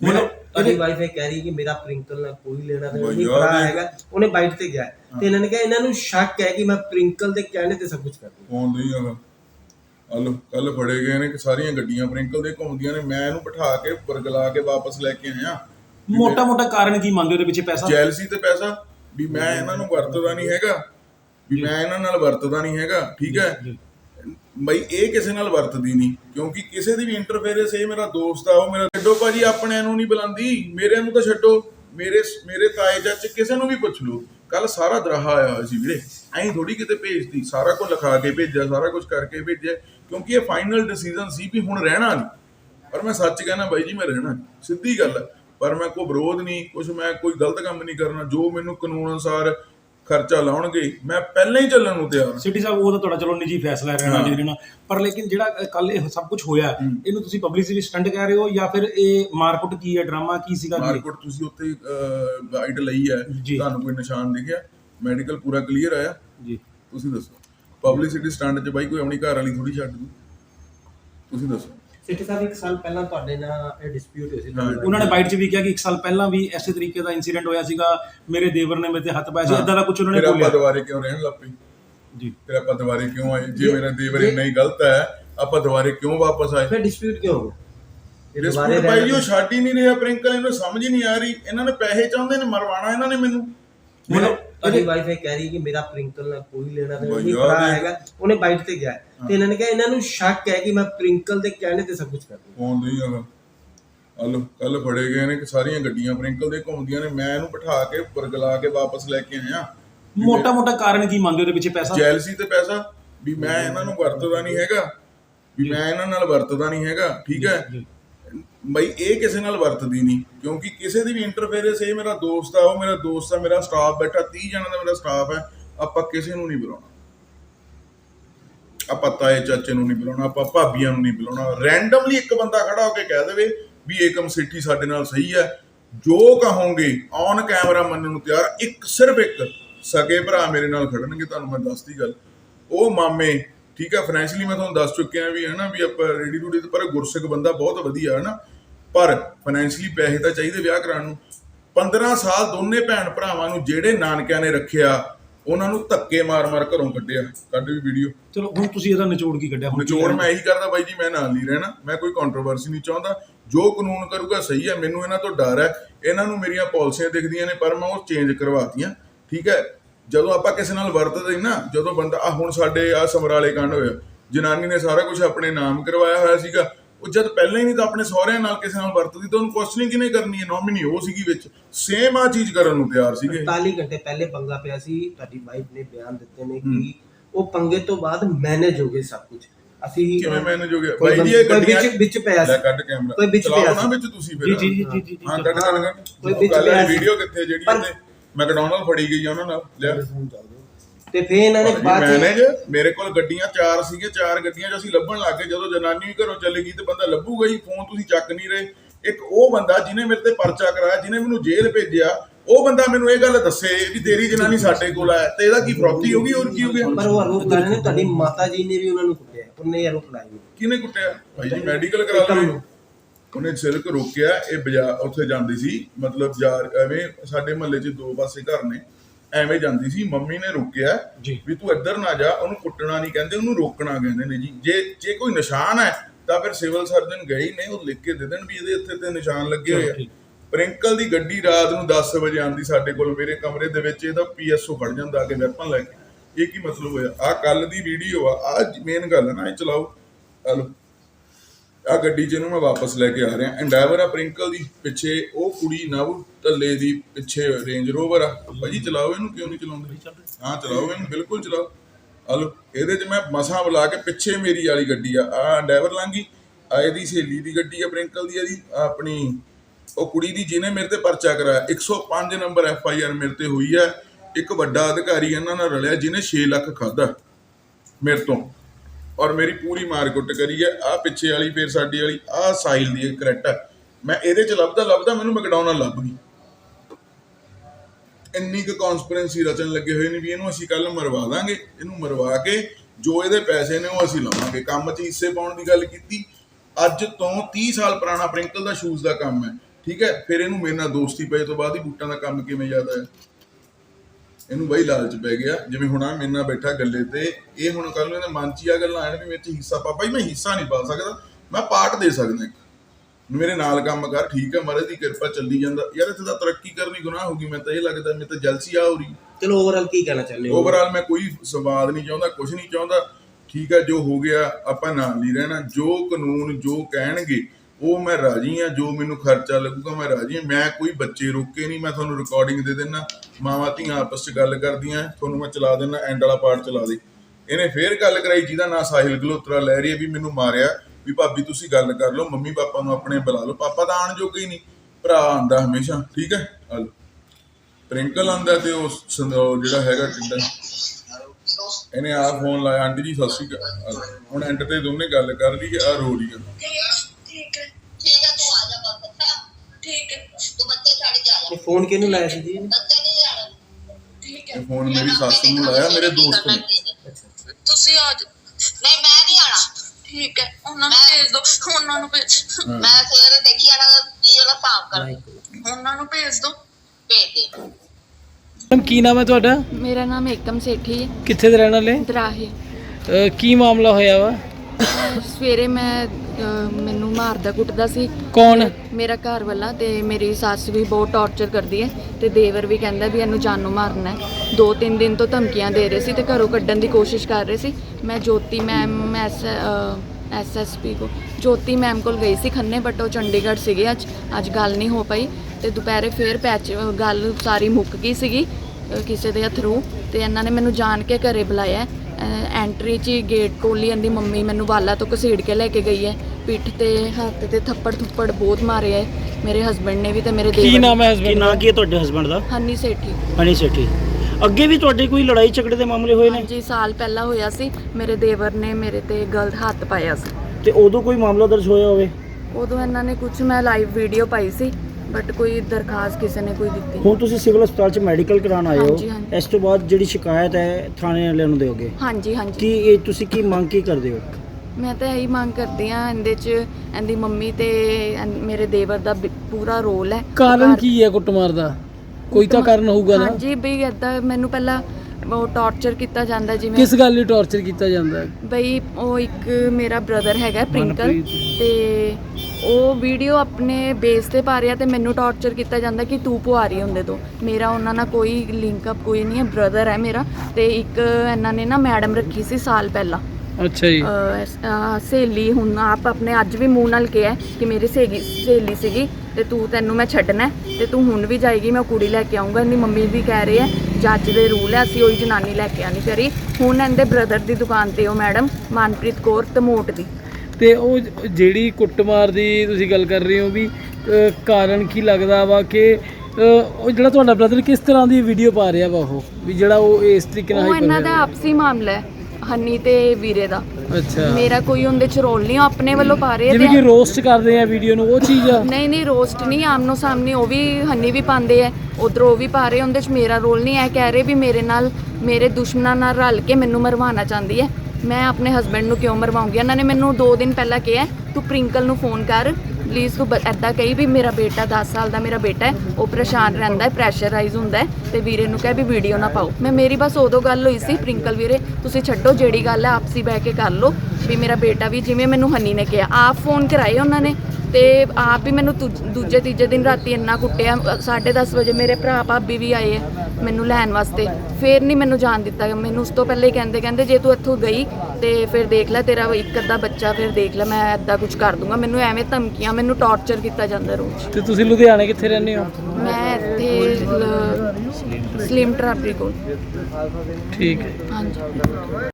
ਮੈਨੂੰ ਤੁਹਾਡੀ ਵਾਈਫ ਇਹ ਕਹਿ ਰਹੀ ਕਿ ਮੇਰਾ ਪ੍ਰਿੰਕਲ ਨਾਲ ਕੋਈ ਲੈਣਾ ਦੇਣਾ ਨਹੀਂ ਦੇ- ਹੈਗਾ ਉਹਨੇ ਬਾਈਟ ਤੇ ਗਿਆ। ਤੇ ਇਹਨਾਂ ਨੇ ਕਿਹਾ ਇਹਨਾਂ ਨੂੰ ਸ਼ੱਕ ਹੈ ਕਿ ਮੈਂ ਪ੍ਰਿੰਕਲ ਦੇ ਕਹਿਣੇ ਤੇ ਸਭ ਕੁਝ ਕਰਦੀ ਫੋਨ ਨਹੀਂ ਹੈਗਾ ਹਲੋ ਕੱਲ ਫੜੇ ਗਏ ਨੇ ਕਿ ਸਾਰੀਆਂ ਗੱਡੀਆਂ ਪ੍ਰਿੰਕਲ ਦੇ ਘੁੰਮਦੀਆਂ ਨੇ ਮੈਂ ਇਹਨੂੰ ਬਿਠਾ ਕੇ ਬਰਗਲਾ ਕੇ ਵਾਪਸ ਲੈ ਕੇ ਆਇਆ। ਮੋਟਾ ਮੋਟਾ ਕਾਰਨ ਕੀ ਮੰਨਦੇ ਉਹਦੇ ਪਿੱਛੇ ਪੈਸਾ? ਜੈਲਸੀ ਤੇ ਪੈਸਾ ਵੀ ਮੈਂ ਇਹਨਾਂ ਨੂੰ ਵਰਤਦਾ ਨਹੀਂ ਹੈਗਾ ਵੀ ਮੈਂ ਇਹਨਾਂ ਨਾਲ ਵਰਤਦਾ ਨਹੀਂ ਹੈਗਾ ਠੀਕ ਹੈ। ਬਈ ਇਹ ਕਿਸੇ ਨਾਲ ਵਰਤਦੀ ਨਹੀਂ, ਕਿਉਂਕਿ ਕਿਸੇ ਦੀ ਵੀ ਇੰਟਰਫੇਰੈਂਸ ਇਹ ਮੇਰਾ ਦੋਸਤ ਆ, ਉਹ ਮੇਰਾ ਛੱਡੋ ਭਾਜੀ, ਆਪਣਿਆਂ ਨੂੰ ਨਹੀਂ ਬੁਲਾਉਂਦੀ ਮੇਰੇ ਨੂੰ ਤਾਂ ਛੱਡੋ, ਮੇਰੇ ਮੇਰੇ ਤਾਏ ਚਾਚੇ ਕਿਸੇ ਨੂੰ ਵੀ ਪੁੱਛ ਲਓ। ਕੱਲ ਸਾਰਾ ਦਰਾਹਾ ਆਇਆ ਹੋਇਆ ਸੀ ਵੀਰੇ, ਐਂ ਥੋੜੀ ਕਿਤੇ ਭੇਜਦੀ ਸਾਰਾ ਕੁਝ ਲਿਖਾ ਕੇ ਭੇਜਿਆ, ਸਾਰਾ ਕੁਝ ਕਰਕੇ ਭੇਜਿਆ, ਕਿਉਂਕਿ ਇਹ ਫਾਈਨਲ ਡਿਸੀਜਨ ਸੀ ਵੀ ਹੁਣ ਰਹਿਣਾ ਨਹੀਂ। ਪਰ ਮੈਂ ਸੱਚ ਕਹਿਣਾ ਬਾਈ ਜੀ, ਮੈਂ ਰਹਿਣਾ ਸਿੱਧੀ ਗੱਲ ਪਰ ਮੈਂ ਕੋਈ ਵਿਰੋਧ ਨਹੀਂ ਕੁਝ ਮੈਂ ਕੋਈ ਗਲਤ ਕੰਮ ਨਹੀਂ ਕਰਨਾ, ਜੋ ਮੈਨੂੰ ਕਾਨੂੰਨ ਅਨੁਸਾਰ ਖਰਚਾ ਲਾਉਣਗੇ ਮੈਂ ਪਹਿਲਾਂ ਹੀ ਚੱਲਣ ਨੂੰ ਤਿਆਰ ਹਾਂ। ਸਿਟੀ ਸਾਹਿਬ ਉਹ ਤਾਂ ਤੁਹਾਡਾ ਚਲੋ ਨਿੱਜੀ ਫੈਸਲਾ ਹੈ ਰਹਿਣਾ ਰਹਿਣਾ ਪਰ ਲੇਕਿਨ ਜਿਹੜਾ ਕੱਲ ਇਹ ਸਭ ਕੁਝ ਹੋਇਆ ਇਹਨੂੰ ਤੁਸੀਂ ਪਬਲਿਸਿਟੀ ਸਟੰਟ ਕਹਿ ਰਹੇ ਹੋ ਜਾਂ ਫਿਰ ਇਹ ਮਾਰਕੁੱਟ ਕੀ ਹੈ ਡਰਾਮਾ ਕੀ ਸੀਗਾ ਮਾਰਕੀਟ ਤੁਸੀਂ ਉੱਥੇ ਗਾਈਡ ਲਈ ਹੈ। ਜੀ। ਤੁਹਾਨੂੰ ਕੋਈ ਨਿਸ਼ਾਨ ਦਿਖਿਆ? ਮੈਡੀਕਲ ਪੂਰਾ ਕਲੀਅਰ ਆਇਆ? ਜੀ। ਤੁਸੀਂ ਦੱਸੋ। ਪਬਲਿਸਿਟੀ ਸਟੰਟ 'ਚ ਬਾਈ ਕੋਈ ਆਪਣੀ ਘਰ ਵਾਲੀ ਥੋੜੀ ਛੱਡ ਦੂ? ਤੁਸੀਂ ਦੱਸੋ। ਸਿੱਟੀ ਸਾਹਿਬ ਇੱਕ ਸਾਲ ਪਹਿਲਾਂ ਤੁਹਾਡੇ ਨਾਲ ਇਹ ਡਿਸਪਿਊਟ ਹੋਈ ਸੀ। ਉਹਨਾਂ ਨੇ ਬਾਈਟ 'ਚ ਵੀ ਕਿਹਾ ਕਿ ਇੱਕ ਸਾਲ ਪਹਿਲਾਂ ਵੀ ਐਸੇ ਤਰੀਕੇ ਦਾ ਇਨਸੀਡੈਂਟ ਹੋਇਆ ਸੀਗਾ। ਮੇਰੇ ਦੇਵਰ ਨੇ ਮੇਰੇ ਤੇ ਹੱਥ ਪਾਇਆ ਸੀ। ਇਦਾਂ ਦਾ ਕੁਝ ਉਹਨਾਂ ਨੇ ਬੋਲਿਆ। ਦੁਬਾਰੇ ਕਿਉਂ ਰਹਿਣ ਲੱਗ ਜੀ। ਫਿਰ ਆਪਾਂ ਦੁਬਾਰੇ ਕਿਉਂ ਆਏ? ਜੇ ਜੇ- ਮੇਰਾ ਦੇਵਰ ਜੇ- ਇੰਨਾ ਹੀ ਗਲਤ ਹੈ ਆਪਾਂ ਦੁਬਾਰੇ ਕਿਉਂ ਵਾਪਸ ਆਏ? ਫਿਰ ਡਿਸਪਿਊਟ ਕਿਉਂ ਹੋ ਗਿਆ? ਰਿਸਪੌਂਡ ਭਾਈ ਰਹਿਣ- ਉਹ ਛੱਡ ਹੀ ਨਹੀਂ ਰਿਹਾ ਪ੍ਰਿੰਕਲ ਇਹਨੂੰ ਸਮਝ ਹੀ ਨਹੀਂ ਆ ਰਹੀ। ਇਹਨਾਂ ਨੇ ਪੈਸੇ ਚਾਹੁੰਦੇ ਨੇ ਮਰਵਾਣਾ ਇਹਨਾਂ ਨੇ ਮੈਨੂੰ। ਮੈਨੂੰ ਤੁਹਾਡੀ ਵਾਈਫ ਇਹ ਕਹਿ ਰਹੀ ਕਿ ਮੇਰਾ ਪ੍ਰਿੰਕਲ ਨਾਲ ਕੋਈ ਲੈਣਾ ਦੇਣਾ ਨਹੀਂ ਭਰਾ ਦੇ- ਹੈਗਾ ਉਹਨੇ ਬਾਈਟ ਤੇ ਗਿਆ। ਤੇ ਇਹਨਾਂ ਨੇ ਕਿਹਾ ਇਹਨਾਂ ਨੂੰ ਸ਼ੱਕ ਹੈ ਕਿ ਮੈਂ ਪ੍ਰਿੰਕਲ ਦੇ ਕਹਿਣੇ ਤੇ ਸਭ ਕੁਝ ਕਰਦੀ ਫੋਨ ਨਹੀਂ ਹੈਗਾ ਹਲੋ ਕੱਲ ਫੜੇ ਗਏ ਨੇ ਕਿ ਸਾਰੀਆਂ ਗੱਡੀਆਂ ਪ੍ਰਿੰਕਲ ਦੇ ਘੁੰਮਦੀਆਂ ਨੇ। ਮੈਂ ਇਹਨੂੰ ਬਿਠਾ ਕੇ ਬਰਗਲਾ ਕੇ ਵਾਪਸ ਲੈ ਕੇ ਆਇਆ। ਮੋਟਾ ਮੋਟਾ ਕਾਰਨ ਕੀ ਮੰਨਦੇ ਉਹਦੇ ਪਿੱਛੇ ਪੈਸਾ? ਜੈਲਸੀ ਤੇ ਪੈਸਾ। ਵੀ ਮੈਂ ਇਹਨਾਂ ਨੂੰ ਵਰਤਦਾ ਨਹੀਂ ਹੈਗਾ। ਵੀ ਮੈਂ ਇਹਨਾਂ ਨਾਲ ਵਰਤਦਾ ਨਹੀਂ ਹੈਗਾ। ਠੀਕ ਹੈ। ਬਈ ਇਹ ਕਿਸੇ ਨਾਲ ਵਰਤਦੀ ਨਹੀਂ, ਕਿਉਂਕਿ ਕਿਸੇ ਦੀ ਵੀ ਇੰਟਰਫੇਰੈਂਸ ਇਹ ਮੇਰਾ ਦੋਸਤ ਆ, ਉਹ ਮੇਰਾ ਦੋਸਤ ਆ, ਮੇਰਾ ਸਟਾਫ ਬੈਠਾ 30 ਜਣਾਂ ਦਾ ਮੇਰਾ ਸਟਾਫ ਹੈ, ਆਪਾਂ ਕਿਸੇ ਨੂੰ ਨਹੀਂ ਬੁਲਾਉਣਾ। ਆਪਾਂ ਤਾਏ ਚਾਚੇ ਨੂੰ ਨਹੀਂ ਬੁਲਾਉਣਾ, ਆਪਾਂ ਭਾਬੀਆਂ ਨੂੰ ਨਹੀਂ ਬੁਲਾਉਣਾ। ਰੈਂਡਮਲੀ ਇੱਕ ਬੰਦਾ ਖੜਾ ਹੋ ਕੇ ਕਹਿ ਦੇਵੇ ਵੀ ਏਕਮ ਸਿੱਠੀ ਸਾਡੇ ਨਾਲ ਸਹੀ ਹੈ। ਜੋ ਕਹੋਗੇ ਔਨ ਕੈਮਰਾ ਮੰਨਣ ਨੂੰ ਤਿਆਰ, ਇੱਕ ਸਿਰਫ ਇੱਕ ਸਕੇ ਭਰਾ ਮੇਰੇ ਨਾਲ ਖੜਨਗੇ, ਤੁਹਾਨੂੰ ਮੈਂ ਦੱਸਦੀ ਗੱਲ। ਉਹ ਮਾਮੇ ਠੀਕ ਹੈ ਫਾਈਨੈਂਸ਼ਲੀ ਮੈਂ ਤੁਹਾਨੂੰ ਦੱਸ ਚੁੱਕਿਆ ਵੀ ਹੈ ਨਾ ਵੀ ਆਪਾਂ ਰੈਡੀ ਟੂ ਡੇ ਪਰ ਗੁਰਸਿੱਖ ਬੰਦਾ ਬਹੁਤ ਵਧੀਆ ਹੈ ਨਾ ਪਰ ਫਾਈਨੈਂਸ਼ਲੀ ਪੈਸੇ ਤਾਂ ਚਾਹੀਦੇ ਵਿਆਹ ਕਰਾਉਣ ਨੂੰ। 15 ਸਾਲ ਦੋਨੇ ਭੈਣ ਭਰਾਵਾਂ ਨੂੰ ਜਿਹੜੇ ਨਾਨਕਿਆਂ ਨੇ ਰੱਖਿਆ ਉਹਨਾਂ ਨੂੰ ਧੱਕੇ ਮਾਰ-ਮਾਰ ਘਰੋਂ ਕੱਢਿਆ। ਕੱਢ ਵੀ ਵੀਡੀਓ ਚਲੋ ਹੁਣ ਤੁਸੀਂ ਇਹਦਾ ਨਿਚੋੜ ਕੀ ਕੱਢਿਆ? ਹੁਣ ਨਿਚੋੜ? ਮੈਂ ਇਹੀ ਕਰਦਾ ਬਾਈ ਜੀ ਮੈਂ ਨਾਲ ਨਹੀਂ ਰਹਿਣਾ ਮੈਂ ਕੋਈ ਕੰਟਰੋਵਰਸੀ ਨਹੀਂ ਚਾਹੁੰਦਾ। ਜੋ ਕਾਨੂੰਨ ਕਰੂਗਾ ਸਹੀ ਹੈ ਮੈਨੂੰ ਇਹਨਾਂ ਤੋਂ ਡਰ ਹੈ। ਇਹਨਾਂ ਨੂੰ ਮੇਰੀਆਂ ਪਾਲਿਸੀਆਂ ਦਿਖਦੀਆਂ ਨੇ ਪਰ ਮੈਂ ਉਹ ਚੇਂਜ ਕਰਵਾਤੀਆਂ। ਠੀਕ ਹੈ ਜਦੋਂ ਆਪਾਂ ਕਿਸੇ ਨਾਲ ਵਰਤਦੇ ਨਾ ਜਦੋਂ ਬੰਦਾ ਆ ਹੁਣ ਸਾਡੇ ਆ ਸਮਰਾਲੇ ਕਾਂਡ ਹੋਇਆ ਜਨਾਨੀ ਨੇ ਸਾਰਾ ਕੁਝ ਆਪਣੇ ਨਾਮ ਕਰਵਾਇਆ ਹੋਇਆ ਸੀਗਾ ਉਹ ਜਦ ਪਹਿਲਾਂ ਹੀ ਨਹੀਂ ਤਾਂ ਆਪਣੇ ਸਹੁਰਿਆਂ ਨਾਲ ਕਿਸੇ ਨਾਲ ਵਰਤਦੀ ਤਾਂ ਉਹਨੂੰ ਕੁਐਸਚਨਿੰਗ ਕਿਨੇ ਕਰਨੀ ਹੈ? ਨੋਮੀਨੀ ਉਹ ਸੀਗੀ ਵਿੱਚ। ਸੇਮ ਆ ਚੀਜ਼ ਕਰਨ ਨੂੰ ਤਿਆਰ ਸੀਗੇ। 48 ਘੰਟੇ ਪਹਿਲੇ ਪੰਗਾ ਪਿਆ ਸੀ ਤੁਹਾਡੀ ਵਾਈਫ ਨੇ ਬਿਆਨ ਦਿੱਤੇ ਨੇ ਕਿ ਉਹ ਪੰਗੇ ਤੋਂ ਬਾਅਦ ਮੈਨੇਜ ਹੋ ਗਏ ਸਭ ਕੁਝ ਅਸੀਂ ਕਿਵੇਂ ਮੈਨੇਜ ਹੋ ਗਿਆ ਬਾਈ ਜੀ ਇਹ ਗੱਡੀਆਂ ਵਿੱਚ ਵਿੱਚ ਪਿਆ ਲੈ ਸੀ। ਕੱਢ ਕੈਮਰਾ ਕੋਈ ਵਿੱਚ ਪਿਆ ਸੀ। ਵਿੱਚ ਤੁਸੀਂ ਫਿਰ। ਜੀ ਜੀ ਜੀ ਹਾਂ ਕੱਢ ਕੱਢ ਕੱਢ ਕੋਈ ਵਿੱਚ ਪਿਆ ਸੀ। ਵੀਡੀਓ ਕਿੱਥੇ ਜਿਹੜੀ ਉਹਦੇ ਮੈਕਡੋਨਲਡ ਫੜੀ ਗਈ ਆ ਉਹਨਾਂ ਨਾਲ ਲਿਆ। ਤੇ ਫਿਰ ਇਹਨਾਂ ਨੇ ਬਾਅਦ ਚ ਮੈਨੇਜ ਮੇਰੇ ਕੋਲ ਗੱਡੀਆਂ ਚਾਰ ਸੀਗੇ ਚਾਰ ਗੱਡੀਆਂ 'ਚ ਅਸੀਂ ਲੱਭਣ ਲੱਗ ਗਏ ਜਦੋਂ ਜਨਾਨੀ ਵੀ ਘਰੋਂ ਚਲੇ ਗਈ ਤੇ ਬੰਦਾ ਲੱਭੂਗਾ ਹੀ ਫੋਨ ਤੁਸੀਂ ਚੱਕ ਨਹੀਂ ਰਹੇ। ਇੱਕ ਉਹ ਬੰਦਾ ਜਿਹਨੇ ਮੇਰੇ ਤੇ ਪਰਚਾ ਕਰਾਇਆ ਜਿਹਨੇ ਮੈਨੂੰ ਜੇਲ੍ਹ ਭੇਜਿਆ ਉਹ ਬੰਦਾ ਮੈਨੂੰ ਇਹ ਗੱਲ ਦੱਸੇ ਵੀ ਤੇਰੀ ਜਨਾਨੀ ਸਾਡੇ ਕੋਲ ਹੈ ਤੇ ਇਹਦਾ ਕੀ ਫਰੋਤੀ ਹੋ ਗਈ ਹੋਰ ਕੀ ਹੋ ਗਿਆ? ਪਰ ਉਹ ਆਰੋਪ ਲਾ ਰਹੇ ਨੇ ਤੁਹਾਡੀ ਮਾਤਾ ਜੀ ਨੇ ਵੀ ਉਹਨਾਂ ਨੂੰ ਕੁੱਟਿਆ ਉਹਨੇ ਇਹ ਆਰੋਪ ਲਾਇਆ ਕਿਹਨੇ ਕੁੱਟਿਆ? ਭਾਈ ਜੀ ਮੈਡੀਕਲ ਕਰਾ ਲਓ ਉਹਨੇ ਸਿਲਕ ਰੋਕਿਆ ਇਹ ਬਾਜ਼ਾਰ ਉੱਥੇ ਜਾਂਦੀ ਸੀ ਮਤਲਬ ਯਾਰ ਐਵੇਂ ਸਾਡੇ ਮਹੱਲੇ 'ਚ ਦੋ ਪਾਸੇ ਘਰ ਨੇ ਐਵੇਂ ਜਾਂਦੀ ਸੀ ਮੰਮੀ ਨੇ ਰੋਕਿਆ। ਵੀ ਤੂੰ ਇੱਧਰ ਨਾ ਜਾ ਉਹਨੂੰ ਕੁੱਟਣਾ ਨਹੀਂ ਕਹਿੰਦੇ ਉਹਨੂੰ ਰੋਕਣਾ ਕਹਿੰਦੇ ਨੇ ਜੀ। ਜੇ ਜੇ ਕੋਈ ਨਿਸ਼ਾਨ ਹੈ ਤਾਂ ਫਿਰ ਸਿਵਲ ਸਰਜਨ ਗਏ ਹੀ ਨੇ ਉਹ ਲਿਖ ਕੇ ਦੇ ਦੇਣ ਵੀ ਇਹਦੇ ਇੱਥੇ ਤੇ ਨਿਸ਼ਾਨ ਲੱਗੇ ਹੋਏ ਆ। ਪ੍ਰਿੰਕਲ ਦੀ ਗੱਡੀ ਰਾਤ ਨੂੰ 10 ਵਜੇ ਆਂਦੀ ਸਾਡੇ ਕੋਲ ਮੇਰੇ ਕਮਰੇ ਦੇ ਵਿੱਚ ਇਹਦਾ ਪੀਐਸਓ ਫੜ ਜਾਂਦਾ ਕੇ ਵੈਪਨ ਲੈ ਕੇ। ਇਹ ਕੀ ਮਤਲਬ ਹੋਇਆ? ਆ ਕੱਲ ਦੀ ਵੀਡੀਓ ਆ ਆ ਮੇਨ ਗੱਲ ਹੈ ਨਾ ਇਹ ਚਲਾਓ। ਹਲੋ ਆ ਗੱਡੀ ਚ ਇਹਨੂੰ ਮੈਂ ਵਾਪਸ ਲੈ ਕੇ ਆ ਰਿਹਾ। ਐਂਡੈਵਰ ਆ ਪ੍ਰਿੰਕਲ ਦੀ, ਪਿੱਛੇ ਉਹ ਕੁੜੀ ਨਵ ਟੱਲੇ ਦੀ ਪਿੱਛੇ ਰੇਂਜ ਰੋਵਰ ਆ। ਭਾਜੀ ਚਲਾਓ ਇਹਨੂੰ, ਕਿਉਂ ਨਹੀਂ ਚਲਾਉਂਦੇ? ਹਾਂ, ਚਲਾਓ ਇਹਨੂੰ, ਬਿਲਕੁਲ ਚਲਾਓ। ਹਲੋ ਇਹਦੇ 'ਚ ਮੈਂ ਮਸਾਂ ਬੁਲਾ ਕੇ ਪਿੱਛੇ ਮੇਰੀ ਵਾਲੀ ਗੱਡੀ ਆ। ਆ ਐਂਡੈਵਰ ਲਾਂਗੀ ਆ ਇਹਦੀ ਸਹੇਲੀ ਦੀ ਗੱਡੀ ਆ ਪ੍ਰਿੰਕਲ ਦੀ, ਇਹਦੀ। ਆਪਣੀ, ਉਹ ਕੁੜੀ ਦੀ ਜਿਹਨੇ ਮੇਰੇ ਤੇ ਪਰਚਾ ਕਰਾਇਆ। 105 ਨੰਬਰ ਐਫ ਆਈ ਆਰ ਮੇਰੇ ਤੇ ਹੋਈ ਆ। ਇੱਕ ਵੱਡਾ ਅਧਿਕਾਰੀ ਇਹਨਾਂ ਨਾਲ ਰਲਿਆ, ਜਿਹਨੇ 6 ਲੱਖ ਖਾਦਾ ਮੇਰੇ ਤੋਂ। ਔਰ ਮੇਰੀ ਪੂਰੀ ਮਾਰ ਕੁੱਟ ਕਰੀ ਹੈ। ਆ ਪਿੱਛੇ ਵਾਲੀ, ਫੇਰ ਸਾਡੀ ਵਾਲੀ ਆ ਸਾਈਲ ਦੀ ਕਰੈਕਟ ਹੈ ਮੈਂ ਇਹਦੇ ਚ ਲੱਭਦਾ ਲੱਭਦਾ ਮੈਨੂੰ ਮੈਕਡੋਨਲ ਲੱਭ ਗਈ। ਇੰਨੀ ਕੁ ਕਨਸਪੀਰੈਂਸੀ ਰਚਣ ਲੱਗੇ ਹੋਏ ਨੇ ਵੀ ਇਹਨੂੰ ਅਸੀਂ ਕੱਲ ਮਰਵਾ ਦਾਂਗੇ। ਇਹਨੂੰ ਮਰਵਾ ਕੇ ਜੋ ਇਹਦੇ ਪੈਸੇ ਨੇ ਉਹ ਅਸੀਂ ਲਵਾਂਗੇ। ਕੰਮ 'ਚ ਹਿੱਸੇ ਪਾਉਣ ਦੀ ਗੱਲ ਕੀਤੀ। ਅੱਜ ਤੋਂ 30 ਸਾਲ ਪੁਰਾਣਾ ਪ੍ਰਿੰਕਲ ਦਾ ਸ਼ੂਜ਼ ਦਾ ਕੰਮ ਹੈ। ਠੀਕ ਹੈ? ਫਿਰ ਇਹਨੂੰ ਮੇਰੇ ਨਾਲ ਦੋਸਤੀ ਪਏ ਤੋਂ ਬਾਅਦ ਹੀ ਬੂਟਾਂ ਦਾ ਕੰਮ ਕਿਵੇਂ ਯਾਦ ਆਇਆ? ਇਹਨੂੰ ਬਈ ਲਾਲਚ ਪੈ ਗਿਆ। ਜਿਵੇਂ ਹੁਣ ਆ ਮੇਰੇ ਨਾਲ ਬੈਠਾ ਗੱਲੇ ਤੇ ਇਹ ਹੁਣ ਕੱਲ ਨੂੰ ਇਹਦੇ ਮਨ 'ਚ ਹੀ ਆ ਗੱਲਾਂ ਆਣ ਵੀ ਮੇਰੇ 'ਚ ਹਿੱਸਾ ਪਾ ਭਾਈ ਮੈਂ ਹਿੱਸਾ ਨਹੀਂ ਪਾ ਸਕਦਾ ਮੈਂ ਪਾਰਟ ਦੇ ਸਕਦਾ ਇੱਕ। ਮੇਰੇ ਨਾਲ ਕੰਮ ਕਰ ਠੀਕ ਹੈ ਮਹਾਰਾਜ ਦੀ ਕਿਰਪਾ ਚੱਲੀ ਜਾਂਦਾ। ਯਾਰ ਇੱਥੇ ਤਾਂ ਤਰੱਕੀ ਕਰਨੀ ਗੁਨਾਹ ਹੋਗੀ ਮੈਂ ਤਾਂ ਇਹ ਲੱਗਦਾ ਮੇਰੇ ਤਾਂ ਜਲਸੀ ਆ ਹੋ ਰਹੀ। ਚਲੋ ਓਵਰਆਲ ਕੀ ਕਹਿਣਾ ਚਾਹੁੰਦੇ ਹੋ? ਓਵਰਆਲ ਮੈਂ ਕੋਈ ਸਵਾਦ ਨਹੀਂ ਚਾਹੁੰਦਾ ਕੁਝ ਨਹੀਂ ਚਾਹੁੰਦਾ। ਠੀਕ ਹੈ ਜੋ ਹੋ ਗਿਆ ਆਪਾਂ ਨਾਲ ਨਹੀਂ ਰਹਿਣਾ। ਜੋ ਕਾਨੂੰਨ ਜੋ ਕਹਿਣਗੇ ਉਹ ਮੈਂ ਰਾਜੀ ਆ ਜੋ ਮੈਨੂੰ ਖਰਚਾ ਲੱਗੂਗਾ ਮੈਂ ਰਾਜੀ ਆ ਮੈਂ ਕੋਈ ਬੱਚੇ ਰੋਕੇ ਨਹੀਂ, ਮੈਂ ਤੁਹਾਨੂੰ ਰਿਕਾਰਡਿੰਗ ਦੇ ਦੇਣਾ ਮਾਵਾਂ ਧੀਆਂ ਆਪਸ ਚ ਗੱਲ ਕਰਦੀਆਂ, ਤੁਹਾਨੂੰ ਮੈਂ ਚਲਾ ਦੇਣਾ ਐਂਡ ਵਾਲਾ ਪਾਰਟ ਚਲਾ ਦੇ। ਇਹਨੇ ਫੇਰ ਗੱਲ ਕਰਾਈ, ਜਿਹਦਾ ਨਾਂ ਸਾਹਿਲ ਗਲੋਤਰਾ ਲੈ ਰਹੀ ਹੈ ਵੀ ਮੈਨੂੰ ਮਾਰਿਆ, ਵੀ ਭਾਬੀ ਤੁਸੀਂ ਗੱਲ ਕਰ ਲਓ, ਮੰਮੀ ਪਾਪਾ ਨੂੰ ਆਪਣੇ ਬੁਲਾ ਲਓ। ਪਾਪਾ ਤਾਂ ਆਣ ਜੋਗੇ ਹੀ ਨਹੀਂ, ਭਰਾ ਆਂਦਾ ਹਮੇਸ਼ਾ, ਠੀਕ ਹੈ? ਹਲ। ਪ੍ਰਿੰਕਲ ਆਂਦਾ ਤੇ ਉਹ ਜਿਹੜਾ ਹੈਗਾ ਟਿੱਡਾ ਇਹਨੇ ਆ ਫੋਨ ਲਾਇਆ, ਆਂਟੀ ਜੀ, ਸਤਿ ਸ਼੍ਰੀ ਅਕਾਲ। ਹੁਣ ਐਂਡ ਤੇ ਦੋਨੇ ਗੱਲ ਕਰ ਰਹੀ ਆ ਰੋ ਰਹੀ ਹੈ ਠੀਕ ਹੈ। ਠੀਕ ਹੈ ਤੂੰ ਆ ਜਾ ਬਸ ਅੱਛਾ? ਠੀਕ ਹੈ। ਤੂੰ ਬੱਚੇ ਛੱਡ ਕੇ ਆ ਜਾ। ਇਹ ਫੋਨ ਕਿਹਨੂੰ ਲਾਇਆ ਸੀ ਜੀ? ਇਹਨੇ? ਬੱਚੇ ਨਹੀਂ ਜਾਣਾ ਠੀਕ ਹੈ। ਫੋਨ ਮੇਰੀ ਸੱਸ ਨੂੰ ਲਾਇਆ ਮੇਰੇ ਦੋਸਤ ਨੇ। ਤੁਸੀਂ ਆ ਜਾਓ। ਨਹੀਂ ਮੈਂ ਨਹੀਂ ਆਣਾ ਠੀਕ ਹੈ ਉਹਨਾਂ ਨੂੰ ਭੇਜ ਦਿਓ ਉਹਨਾਂ ਨੂੰ ਭੇਜ ਹਾਂ। ਮੈਂ ਸਵੇਰੇ ਦੇਖੀ ਆਣਾ ਕੀ ਉਹਦਾ ਹਿਸਾਬ ਕਰ ਉਹਨਾਂ ਨੂੰ ਭੇਜ ਦਿਓ ਭੇਜ ਦੇ। ਮੈਮ ਕੀ ਨਾਮ ਹੈ ਤੁਹਾਡਾ? ਮੇਰਾ ਨਾਮ ਏਕਮ ਸੇਠੀ ਹੈ। ਕਿੱਥੇ ਦੇ ਰਹਿਣ ਵਾਲੇ? ਦਰਾਹੇ। ਅਹ ਕੀ ਮਾਮਲਾ ਹੋਇਆ ਵਾ? ਸਵੇਰੇ ਮੈਂ ਅਹ, ਮੈਨੂੰ ਮਾਰਦਾ ਕੁੱਟਦਾ ਸੀ। ਕੌਣ? ਮੇਰਾ ਘਰ ਵਾਲਾ ਤੇ ਮੇਰੀ ਸੱਸ ਵੀ ਬਹੁਤ ਟੌਰਚਰ ਕਰਦੀ ਹੈ ਤੇ ਦੇਵਰ ਵੀ ਕਹਿੰਦਾ ਵੀ ਇਹਨੂੰ ਜਾਨੋਂ ਮਾਰਨਾ ਹੈ। ਦੋ ਤਿੰਨ ਦਿਨ ਤੋਂ ਧਮਕੀਆਂ ਦੇ ਰਹੇ ਸੀ ਤੇ ਘਰੋਂ ਕੱਢਣ ਦੀ ਕੋਸ਼ਿਸ਼ ਕਰ ਰਹੇ ਸੀ। ਮੈਂ ਜੋਤੀ ਮੈਮ ਐਸ ਐਸਐਸਪੀ ਕੋ ਜੋਤੀ ਮੈਮ ਕੋਲ ਗਈ ਸੀ ਖੰਨੇ ਬਟ ਉਹ ਚੰਡੀਗੜ੍ਹ ਸੀਗੇ ਅੱਜ। ਅੱਜ ਗੱਲ ਨਹੀਂ ਹੋ ਪਈ ਤੇ ਦੁਪਹਿਰੇ ਫੇਰ ਪੈਚ ਗੱਲ ਸਾਰੀ ਮੁੱਕ ਗਈ ਸੀਗੀ ਕਿਸੇ ਦੇ ਥਰੂ ਤੇ ਇਹਨਾਂ ਨੇ ਮੈਨੂੰ ਜਾਣ ਕੇ ਘਰੇ ਬੁਲਾਇਆ ਐਂਟਰੀ 'ਚ ਹੀ ਗੇਟ ਕੋਲ ਹੀ ਇਹਦੀ ਮੰਮੀ ਮੈਨੂੰ ਵਾਲਾ ਤੋਂ ਘਸੀੜ ਕੇ ਲੈ ਕੇ ਗਈ ਹੈ। ਪਿੱਠ ਤੇ ਹੱਥ ਤੇ ਥੱਪੜ ਥੁੱਪੜ ਬਹੁਤ ਮਾਰੇ ਹੈ। ਮੇਰੇ ਹਸਬੰਡ ਨੇ ਵੀ ਤੇ ਮੇਰੇ ਕੀ ਦੇਵਰ ਨਾਮ ਹੈ ਕੀ ਹਸਬੰਡ ਨਾਂ ਕੀ ਹੈ ਤੁਹਾਡੇ ਹਸਬੰਡ ਦਾ? ਹਨੀ ਸੇਠੀ। ਹਨੀ ਸੇਠੀ। ਅੱਗੇ ਵੀ ਤੁਹਾਡੇ ਕੋਈ ਲੜਾਈ ਝਗੜੇ ਦੇ ਮਾਮਲੇ ਹੋਏ ਨੇ? ਹਾਂਜੀ ਸਾਲ ਪਹਿਲਾਂ ਹੋਇਆ ਸੀ। ਮੇਰੇ ਦੇਵਰ ਨੇ ਮੇਰੇ ਤੇ ਗਲਤ ਹੱਥ ਪਾਇਆ ਸੀ। ਤੇ ਉਦੋਂ ਕੋਈ ਮਾਮਲਾ ਦਰਜ ਹੋਇਆ ਹੋਵੇ? ਉਦੋਂ ਇਹਨਾਂ ਨੇ ਕੁਝ ਮੈਂ ਲਾਈਵ ਵੀਡੀਓ ਪਾਈ ਸੀ। ਬਟ ਕੋਈ ਦਰਖਾਸਤ ਕਿਸੇ ਨੇ ਕੋਈ ਦਿੱਤੀ ਨਹੀਂ। ਹੁਣ ਤੁਸੀਂ ਸਿਵਲ ਹਸਪਤਾਲ 'ਚ ਮੈਡੀਕਲ ਕਰਾਉਣ ਆਏ ਹੋ ਹਾਂਜੀ, ਹਾਂਜੀ। ਇਸ ਤੋਂ ਬਾਅਦ ਜਿਹੜੀ ਸ਼ਿਕਾਇਤ ਹੈ ਥਾਣੇ ਵਾਲਿਆਂ ਨੂੰ ਦਿਓਗੇ ਹਾਂਜੀ ਹਾਂਜੀ ਕੀ ਇਹ ਤੁਸੀਂ ਕੀ ਮੰਗ ਕੀ ਕਰਦੇ ਹੋ ਮੈਂ ਤਾਂ ਇਹੀ ਮੰਗ ਕਰਦੀ ਆ ਇਹਦੇ ਚ ਇਹਦੀ ਮੰਮੀ ਤੇ ਮੇਰੇ ਦੇਵਰ ਦਾ ਬਿ- ਪੂਰਾ ਰੋਲ ਹੈ ਕਾਰਨ ਕੀ ਹੈ ਕੁੱਟਮਾਰ ਦਾ ਕੋਈ ਤਾਂ ਕਾਰਨ ਹੋਊਗਾ ਨਾ ਹਾਂਜੀ ਬਈ ਏਦਾਂ ਮੈਨੂੰ ਪਹਿਲਾਂ ਉਹ ਟੌਰਚਰ ਕੀਤਾ ਜਾਂਦਾ ਜਿਵੇਂ ਕਿਸ ਗੱਲ ਲਈ ਟੌਰਚਰ ਕੀਤਾ ਜਾਂਦਾ ਹੈ ਬਈ ਉਹ ਇੱਕ ਮੇਰਾ ਬ੍ਰਦਰ ਹੈਗਾ ਪ੍ਰਿੰਕਲ। ਤੇ ਉਹ ਵੀਡੀਓ ਆਪਣੇ ਬੇਸ ਤੇ ਪਾ ਰਿਹਾ ਤੇ ਮੈਨੂੰ ਟੌਰਚਰ ਕੀਤਾ ਜਾਂਦਾ ਕਿ ਤੂੰ ਪੁਆਰੀ ਹੁੰਦੇ ਤੋਂ। ਮੇਰਾ ਉਹਨਾਂ ਨਾਲ ਕੋਈ ਲਿੰਕ ਅਪ ਕੋਈ ਨਹੀਂ ਹੈ ਬ੍ਰਦਰ ਹੈ ਮੇਰਾ ਤੇ ਇੱਕ ਇਹਨਾਂ ਨੇ ਨਾ ਮੈਡਮ ਰੱਖੀ ਸੀ ਸਾਲ ਪਹਿਲਾਂ। ਅੱਛਾ ਜੀ। ਸਹੇਲੀ ਹੁਣ ਆਪ ਆਪਣੇ ਅੱਜ ਵੀ ਮੂੰਹ ਨਾਲ ਕਿਹਾ ਕਿ ਮੇਰੀ ਸਹੇਲੀ ਸਹੇਲੀ ਸੀਗੀ ਤੇ ਤੂੰ ਤੈਨੂੰ ਮੈਂ ਛੱਡਣਾ ਤੇ ਤੂੰ ਹੁਣ ਵੀ ਜਾਏਗੀ ਮੈਂ ਕੁੜੀ ਲੈ ਕੇ ਆਉਂਗਾ ਇਹਦੀ ਮੰਮੀ ਵੀ ਕਹਿ ਰਹੀ ਹੈ ਜੱਜ ਦੇ ਰੂਲ ਹੈ ਅਸੀਂ ਉਹੀ ਜਨਾਨੀ ਲੈ ਕੇ ਆਣੀ ਕਰੀ ਹੁਣ ਇਹਦੇ ਬ੍ਰਦਰ ਦੀ ਦੁਕਾਨ ਤੇ ਉਹ ਮੈਡਮ ਮਨਪ੍ਰੀਤ ਕੌਰ ਤਮੋਟ ਦੀ। ਤੇ ਉਹ ਜਿਹੜੀ ਕੁੱਟਮਾਰ ਦੀ ਤੁਸੀਂ ਗੱਲ ਕਰ ਰਹੇ ਹੋ ਵੀ ਕਾਰਨ ਕੀ ਲੱਗਦਾ ਵਾ ਕਿ ਉਹ ਜਿਹੜਾ ਤੁਹਾਡਾ ਬ੍ਰਦਰ ਕਿਸ ਤਰ੍ਹਾਂ ਦੀ ਵੀਡੀਓ ਪਾ ਰਿਹਾ ਵਾ ਉਹ? ਵੀ ਜਿਹੜਾ ਉਹ ਇਸ ਤਰੀਕੇ ਨਾਲ ਉਹ ਇਹਨਾਂ ਦਾ? ਆਪਸੀ ਮਾਮਲਾ ਹੈ ਹਨੀ ਤੇ ਵੀਰੇ ਦਾ। ਅੱਛਾ। ਮੇਰਾ ਕੋਈ ਉਹਦੇ ਚ ਰੋਲ ਨਹੀਂ ਉਹ ਆਪਣੇ ਵੱਲੋਂ ਪਾ ਰਹੇ ਜਿਵੇਂ ਕਿ ਰੋਸਟ ਕਰਦੇ ਆ ਵੀਡੀਓ ਨੂੰ ਉਹ ਚੀਜ਼ ਆ? ਨਹੀਂ ਨਹੀਂ ਰੋਸਟ ਨਹੀਂ ਆਮਨੋ ਸਾਹਮਣੇ ਉਹ ਵੀ ਹਨੀ ਵੀ ਪਾਉਂਦੇ ਐ ਉਧਰ ਉਹ ਵੀ ਪਾ ਰਹੇ ਉਹਦੇ ਚ ਮੇਰਾ ਰੋਲ ਨਹੀਂ ਹੈ ਕਹਿ ਰਹੇ ਵੀ ਮੇਰੇ ਨਾਲ ਮੇਰੇ ਦੁਸ਼ਮਣਾਂ ਨਾਲ ਰਲ ਕੇ ਮੈਨੂੰ ਮਰਵਾਉਣਾ ਚਾਹੁੰਦੀ ਹੈ। ਮੈਂ ਆਪਣੇ ਹਸਬੰਡ ਨੂੰ ਕਿਉਂ ਮਰਵਾਉਂਗੀ? ਇਹਨਾਂ ਨੇ ਮੈਨੂੰ 2 ਦਿਨ ਪਹਿਲਾਂ ਕਿਹਾ, ਤੂੰ ਪ੍ਰਿੰਕਲ ਨੂੰ ਫੋਨ ਕਰ ਪਲੀਜ਼ ਤੂੰ ਬ- ਏਦਾਂ ਕਹੀ ਵੀ ਮੇਰਾ ਬੇਟਾ 10 ਸਾਲ ਦਾ ਮੇਰਾ ਬੇਟਾ ਹੈ, ਉਹ ਪਰੇਸ਼ਾਨ ਰਹਿੰਦਾ ਹੈ ਪ੍ਰੈਸ਼ਰਾਈਜ਼ ਹੁੰਦਾ ਹੈ ਤੇ ਵੀਰੇ ਨੂੰ ਕਹਿ ਵੀ ਵੀਡੀਓ ਨਾ ਪਾਓ। ਮੈਂ ਮੇਰੀ ਬਸ ਉਦੋਂ ਗੱਲ ਹੋਈ ਸੀ, ਪ੍ਰਿੰਕਲ ਵੀਰੇ, ਤੁਸੀਂ ਛੱਡੋ, ਜਿਹੜੀ ਗੱਲ ਹੈ ਆਪਸੀ ਬਹਿ ਕੇ ਕਰ ਲਓ ਵੀ ਮੇਰਾ ਬੇਟਾ ਵੀ ਜਿਵੇਂ ਮੈਨੂੰ ਹਨੀ ਨੇ ਕਿਹਾ। ਆਪ ਫੋਨ ਕਰਾਏ ਉਹਨਾਂ ਨੇ ਤੇ ਆਪ ਹੀ ਮੈਨੂੰ ਦੂਜੇ ਤੀਜੇ ਦਿਨ ਰਾਤੀ ਇੰਨਾ ਕੁੱਟਿਆ 10:30 ਵਜੇ ਮੇਰੇ ਭਰਾ ਭਾਬੀ ਵੀ ਆਏ ਹੈ। ਮੈਨੂੰ ਲੈਣ ਵਾਸਤੇ। ਫੇਰ ਨਹੀਂ ਮੈਨੂੰ ਜਾਣ ਦਿੱਤਾ ਮੈਨੂੰ ਉਸ ਤੋਂ ਪਹਿਲੇ ਹੀ ਕਹਿੰਦੇ ਕਹਿੰਦੇ ਜੇ ਤੂੰ ਇੱਥੋਂ ਗਈ ਤੇ ਫਿਰ ਦੇਖ ਲੈ ਤੇਰਾ ਇੱਕ ਅੱਧਾ ਬੱਚਾ ਫਿਰ ਦੇਖ ਲੈ ਮੈਂ ਐਦਾਂ ਕੁਝ ਕਰ ਦੂੰਗਾ। ਮੈਨੂੰ ਐਵੇਂ ਧਮਕੀਆਂ ਮੈਨੂੰ ਟੌਰਚਰ ਕੀਤਾ ਜਾਂਦਾ ਰੋਜ਼। ਤੇ ਤੁਸੀਂ ਲੁਧਿਆਣੇ ਕਿੱਥੇ ਰਹਿੰਦੇ ਹੋ? ਮੈਂ ਇੱਥੇ ਸਲਿਮ ਟਰਾਪਰੀ ਕੋਲ। ਠੀਕ ਹੈ। ਹਾਂਜੀ।